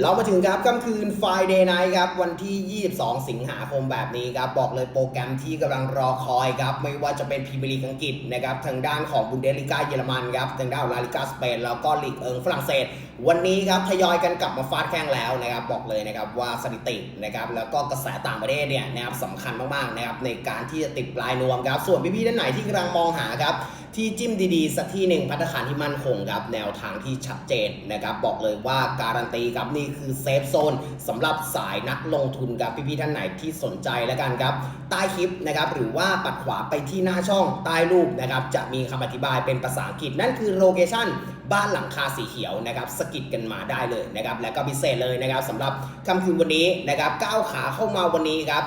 เรามาถึงครับค่ำคืน Friday Night ครับ วันที่ 22 สิงหาคมแบบนี้ครับ บอกเลยโปรแกรมที่กำลังรอคอยครับ ไม่ว่าจะเป็นพรีเมียร์ลีกอังกฤษนะครับ ทางด้านของบุนเดสลิก้าเยอรมันครับ ทางด้านอลาลิกาสเปน แล้วก็ลีกเอิงฝรั่งเศส วันนี้ครับทยอยกันกลับมาฟาดแข้งแล้วนะครับ บอกเลยนะครับว่าสถิตินะครับ แล้วก็กระแสต่างประเทศเนี่ยนะครับสำคัญมากๆนะครับในการที่จะติดปลายนวมครับ ส่วนพี่ๆท่านไหนที่กำลังมองหาครับ ที่จิ้มดีๆ สักที่หนึ่งพัฒนาคารที่มั่นคงครับแนวทางที่ชัดเจนนะครับบอกเลยว่าการันตีครับนี่คือเซฟโซนสำหรับสายนักลงทุนครับพี่ๆท่านไหนที่สนใจแล้วกันครับใต้คลิปนะครับหรือว่าปัดขวาไปที่หน้าช่องใต้รูปนะครับจะมีคำอธิบายเป็นภาษาอังกฤษนั่นคือโลเคชั่นบ้านหลังคาสีเขียวนะครับสกิดกันมาได้เลยนะครับและก็พิเศษเลยนะครับสำหรับคำคืนวันนี้นะครับก้าวขาเข้ามาวันนี้ครับ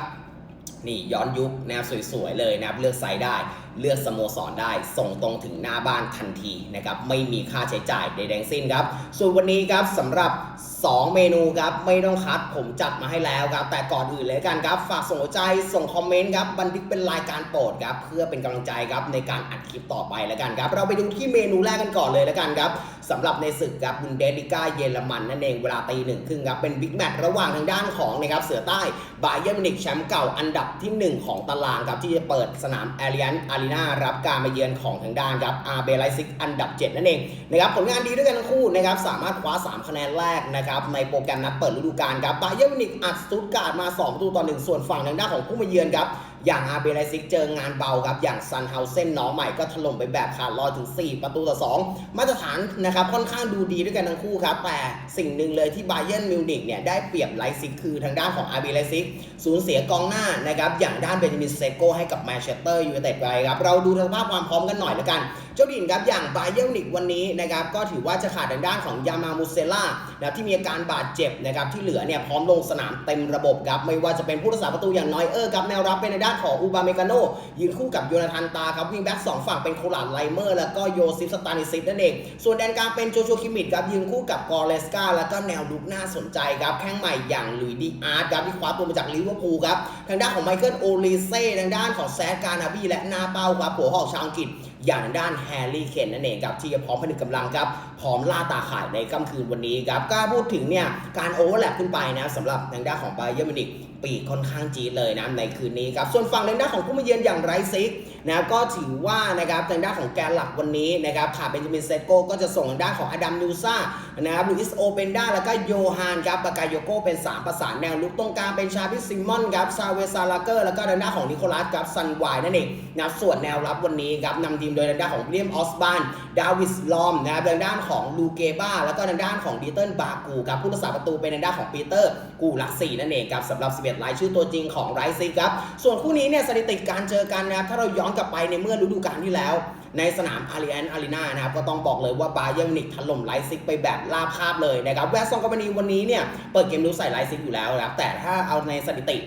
นี่ย้อนยุคนะครับสวยๆเลยนะครับเลือกไซส์ได้เลือกสโมสรได้ ส่งตรงถึงหน้าบ้านทันทีนะครับไม่มีค่าใช้จ่ายใดๆทั้งสิ้นครับส่วนวันนี้ครับสำหรับ 2 เมนูครับไม่ต้องคัดผมจัดมาให้แล้วครับแต่ก่อนอื่นเลยกันครับฝากส่งหัวใจส่งคอมเมนต์ครับบันทึกเป็นรายการโปรดครับเพื่อเป็นกำลังใจครับในการอัดคลิปต่อไปแล้วกันครับเราไปดูที่เมนูแรกกันก่อนเลยแล้วกันครับสำหรับในศึกครับบุนเดลิก้าเยอรมันนั่นเองเวลาตีหนึ่งครึ่งครับเป็นบิ๊กแมตช์ระหว่างทางด้านของนะครับเสือใต้บาเยิร์นมิวนิกแชมป์เก่าอันดับที่ 1 ของตารางครับที่จะเปิดสนามแอเรียนอารีนารับการมาเยือนของทางด้านครับอาร์เบไลซิกอันดับ 7 นั่นเองนะครับผลงานดีด้วยกันทั้งคู่นะครับสามารถคว้า 3 คะแนนแรกนะครับในโปรแกรมนัดเปิดฤดูกาลครับบาเยอร์นมิวนิกอัดสตุตการ์ดมา2ประตูต่อ1ส่วนฝั่งทางด้านของผู้มาเยือนครับ อย่างอาร์เบไลซิกเจองานเบาครับ อย่างซันเฮาเซนน้องใหม่ก็ถล่มไปแบบขาดลอยถึง 4 ประตูต่อ 2 มาตรฐานนะครับค่อนข้างดูดีด้วยกันทั้งคู่ครับ แต่สิ่งหนึ่งเลยที่บาเยิร์นมิวนิกเนี่ยได้เปรียบไลซิกคือทางด้านของอาร์เบไลซิกสูญเสียกองหน้านะครับอย่างด้านเบนจามินเซโกให้กับแมนเชสเตอร์ยูไนเต็ดไปครับเราดูสภาพความพร้อมกันหน่อยละกัน จ้าดินครับอย่างบาเยิร์นมิวนิกวันนี้นะครับก็ถือว่าจะขาดทางด้านของยามามูเซล่านะครับที่มีอาการบาดเจ็บนะครับที่เหลือเนี่ยพร้อมลงสนามเต็มระบบครับไม่ว่าจะเป็นผู้รักษาประตูอย่างน้อยเออร์ครับแนวรับเป็นในด้านของอูบาเมกาโนยืนคู่กับโยนาธานตาครับวิงแบ็กสองฝั่งเป็นโคลาดไลเมอร์ แล้วก็โยซิฟสตานิซิสนั่นเองส่วนแดนกลางเป็นโจโชคิมิดครับยืนคู่กับกอร์เลสกาแล้วก็แนวลุกน่าสนใจครับแข้งใหม่อย่างลุยดีอาร์ตครับที่คว้าตัวมาจากลิเวอร์พูลครับทางด้านของไมเคิลโอลิเซ่ทางด้านของแซดการนาบีและนาเปาครับหัวหอกชาวอังกฤษ อย่างด้านแฮร์รี่เคนนั่นเองครับที่จะพร้อมผนึกกำลังครับพร้อมล่าตาข่ายในค่ำคืนวันนี้ครับกล้าพูดถึงเนี่ยการโอเวอร์แลปขึ้นไปนะสำหรับทางด้านของไบเยอร์มินิกปีกค่อนข้างจี๊ดเลยนะในคืนนี้ครับส่วนฝั่งทางด้านของผู้มาเยือนอย่างไรซิกนะก็ถือว่านะครับทางด้านของแกนหลักวันนี้นะครับขาดเบนจามินเซโกก็จะส่งทางด้านของอดัมนูซ่านะครับลูอิสโอเปนด้าแล้วก็โยฮานครับบากายโยโกเป็น 3 ประสานแนวลุกตรงกลางเป็นชาพิซิมอนครับซาเวซาลาเกอร์แล้วก็ทางด้านของนิโคลัสครับซันไวน์นั่นเองนะส่วนแนวรับวันนี้ครับนำทีม โดยทางด้านของวิลเลียมออสบานดาวิสลอมนะครับทางด้านของลูเกบ้า แล้วก็ทางด้านของดีเติลบากูครับผู้รักษาประตูเป็นทางด้านของปีเตอร์กูลักซี่นั่นเองครับสำหรับ 11รายชื่อตัวจริงของไรซิกครับส่วนคู่นี้เนี่ยสถิติการเจอกันนะครับถ้าเราย้อนกลับไปในเมื่อฤดูกาลที่แล้วในสนามอารีแอนอารีนานะครับก็ต้องบอกเลยว่าบาเยิร์นมินิกถล่มไลซิกไปแบบราบคาบเลยนะครับแวร์ซองกาบานีวันนี้เนี่ยเปิดเกมรู้ใส่ไลซิกอยู่แล้วนะครับแต่ถ้าเอาในสถิติ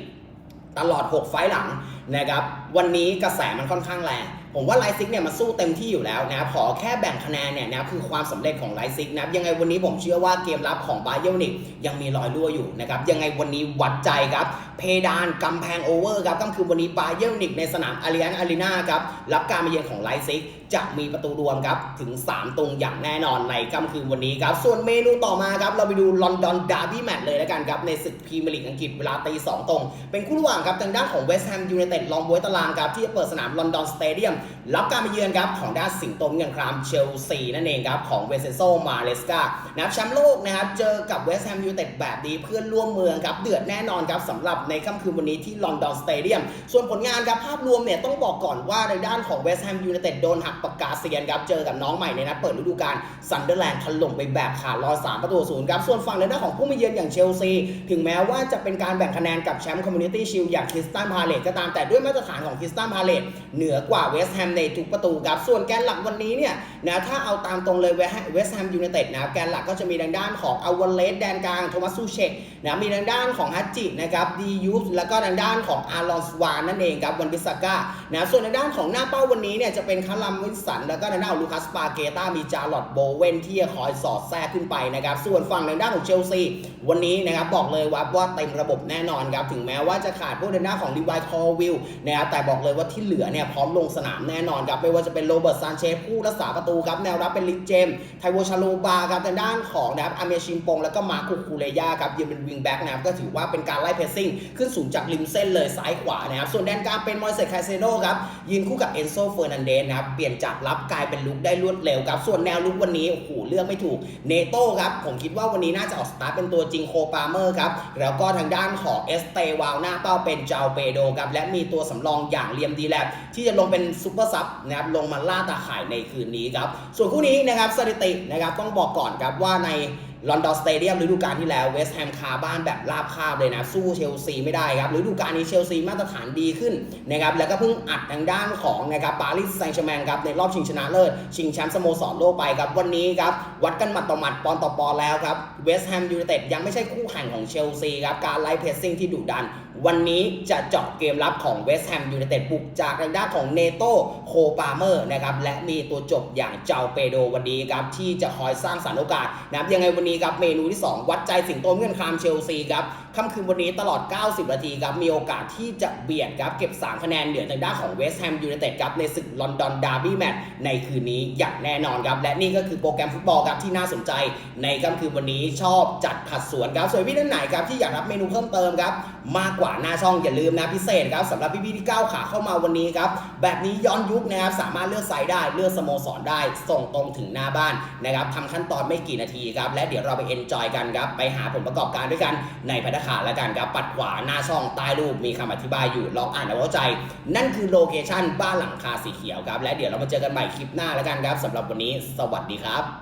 ตลอด 6 ไฟล์หลังนะครับวันนี้กระแสมันค่อนข้างแรงผมว่าไลซิกเนี่ยมาสู้เต็มที่อยู่แล้วนะครับขอแค่แบ่งคะแนนเนี่ยนะครับคือความสำเร็จของไลซิกนะครับยังไงวันนี้ผมเชื่อว่าเกมรับของบาเยลนิกยังมีรอยรั่วอยู่นะครับยังไงวันนี้วัดใจครับเพดานกำแพงโอเวอร์ครับก็คือวันนี้บาเยลนิกในสนามอารีนอารีนาครับรับการมาเยือนของไลซิกจะมีประตูรวมครับถึง 3ตรงอย่างแน่นอนในค่ำคืนวันนี้ครับส่วนเมนูต่อมาครับเราไปดูลอนดอนดาร์บี้แมตช์เลยแล้วกันครับในศึกพรีเมียร์ลีกอังกฤษเวลาตีสองตรง เป็นคู่ระหว่างครับทางด้านของเวสต์แฮมยูไนเต็ดลองบวยตารางครับที่จะเปิดสนามลอนดอนสเตเดียมรับการมาเยือนครับของด้านสิงโตเงินครามเชลซีนั่นเองครับของเวเซโซมาเลสกานะครับแชมป์โลกนะครับเจอกับเวสต์แฮมยูไนเต็ดแบบนี้เพื่อนร่วมเมืองครับเดือดแน่นอนครับสำหรับในค่ำคืนวันนี้ที่ลอนดอนสเตเดียมส่วนผลงานครับภาพรวมเนี่ยต้องบอกก่อนว่าในด้านของเวสต์แฮมยูไนเต็ดโดนหักปากกาเซียนครับเจอกับน้องใหม่ในนัดเปิดฤดูกาลซันเดอร์แลนด์ถล่มไปแบบขาดลอยสามประตูศูนย์ครับส่วนฝั่งในด้านของผู้มาเยือนอย่างเชลซีถึงแม้ว่าจะเป็นการแบ่งคะแนนกับแชมป์คอมมูนิตี้ชิลอย่างคริสตันพาเลตก็ตามแต่ด้วยมาตรฐานของคริสตันพาเลตเหนือกว่าเวสต์แฮมในทุกประตูครับ ส่วนแกนหลักวันนี้เนี่ยนะถ้าเอาตามตรงเลยเวสต์แฮมยูไนเต็ดนะแกนหลักก็จะมีทางด้านของอาวเลสแดนกลางโทมัสซูเชกนะมีทางด้านของฮัจจินะครับดียูสแล้วก็ทางด้านของอารอนสวานนั่นเองครับวันบิสก้านะส่วนทางด้านของหน้าเป้าวันนี้เนี่ยจะเป็นคารัมวินสัน แล้วก็ทางด้านของลูคัสปาเกต้ามีจาร์ลอตโบเวนที่จะคอยสอดแทรกขึ้นไปนะครับส่วนฝั่งทางด้านของเชลซีวันนี้นะครับบอกเลยว่าว่าเต็มระบบแน่นอนครับถึงแม้ว่าจะขาดพวกทางด้านของลีวายคอวิลนะครับแต่บอกเลยว่าที่เหลือเนี่ยพร้อมลงสนามแน่นอนครับไม่ว่าจะเป็นโรเบิร์ตซานเชฟผู้รักษาประตูครับแนวรับเป็นลิเจมไทโวชาโลบาครับทางด้านของนะครับอาเมชินปงแล้วก็มาคุคูเรยาครับยืนเป็นวิงแบ็กนะครับก็ถือว่าเป็นการไล่เพรสซิ่งขึ้นสูงจากริมเส้นเลยซ้ายขวานะครับส่วนแดนกลางเป็นมอยเซสคาเซโดครับยืนคู่กับเอนโซเฟอร์นันเดสนะครับเปลี่ยนจากรับกลายเป็นลุกได้รวดเร็วครับส่วนแนวลุกวันนี้โอ้โหเลือกไม่ถูกเนโต้ครับผมคิดว่าวันนี้น่าจะออกสตาร์ทเป็นตัวจริงโคปาเมอร์ครับแล้วก็ทางด้านของเอสเตวาลหน้าเป้าเป็นจาเปโดครับและมีตัวสำรองอย่างเลียมดีแลบที่จะลงเป็นซูเปอร์ซับนะครับลงมาล่าตาข่ายในคืนนี้ครับส่วนคู่นี้นะครับสถิตินะครับต้องบอกก่อนครับว่าใน ลอนดอนสเตเดียมฤดูกาลที่แล้วเวสต์แฮมคาบ้านแบบราบคาบเลยนะ สู้เชลซีไม่ได้ครับฤดูกาลนี้เชลซีมาตรฐานดีขึ้นนะครับแล้วก็เพิ่งอัดทางด้านของนะครับปารีสแซงต์แชร์แมงครับในรอบชิงชนะเลิศชิงแชมป์สโมสรโลกไปครับวันนี้ครับวัดกันหมัดต่อหมัดปอนต่อปอนแล้วครับเวสต์แฮมยูไนเต็ดยังไม่ใช่คู่แข่งของเชลซีครับการไล่เพรสซิ่งที่ดุดัน วันนี้จะเจาะเกมรับของเวสต์แฮมยูไนเต็ดบุกจากทางด้านของเนโตโคปาเมอร์นะครับและมีตัวจบอย่างเจ้าเปโดวันนี้ครับที่จะคอยสร้างสรรค์โอกาสนะครับยังไงวันนี้ครับเมนูที่ 2 วัดใจสิงโตเงื่อนคามเชลซีครับ ค่ำคืนวันนี้ตลอด 90 นาทีครับ มีโอกาสที่จะเบียดครับ เก็บ 3 คะแนนเหนือทางด้านของเวสต์แฮมยูไนเต็ดครับในศึกลอนดอนดาร์บี้แมตช์ในคืนนี้อย่างแน่นอนครับ และนี่ก็คือโปรแกรมฟุตบอลครับที่น่าสนใจ ในค่ำคืนวันนี้ชอบจัดขัดสวนครับส่วนพี่ท่านไหนครับที่อยากรับเมนูเพิ่มเติมครับมากกว่าหน้าช่องอย่าลืมนะพิเศษครับสำหรับพี่ๆที่ก้าวขาเข้ามาวันนี้ครับแบบนี้ย้อนยุคนะครับสามารถเลือกไซส์ได้เลือกสโมสรได้ ส่งตรงถึงหน้าบ้านนะครับทำขั้นตอนไม่กี่นาทีครับและเดี๋ยวเราไปเอนจอยกันครับไปหาผลประกอบการด้วยกันในพัฒขาดแล้วกันครับปัดขวาหน้าช่องใต้รูปมีคำอธิบายอยู่ลองอ่านเอาเข้าใจ นั่นคือโลเคชั่นบ้านหลังคาสีเขียวครับ และเดี๋ยวเรามาเจอกันใหม่คลิปหน้าแล้วกันครับสำหรับวันนี้ สวัสดีครับ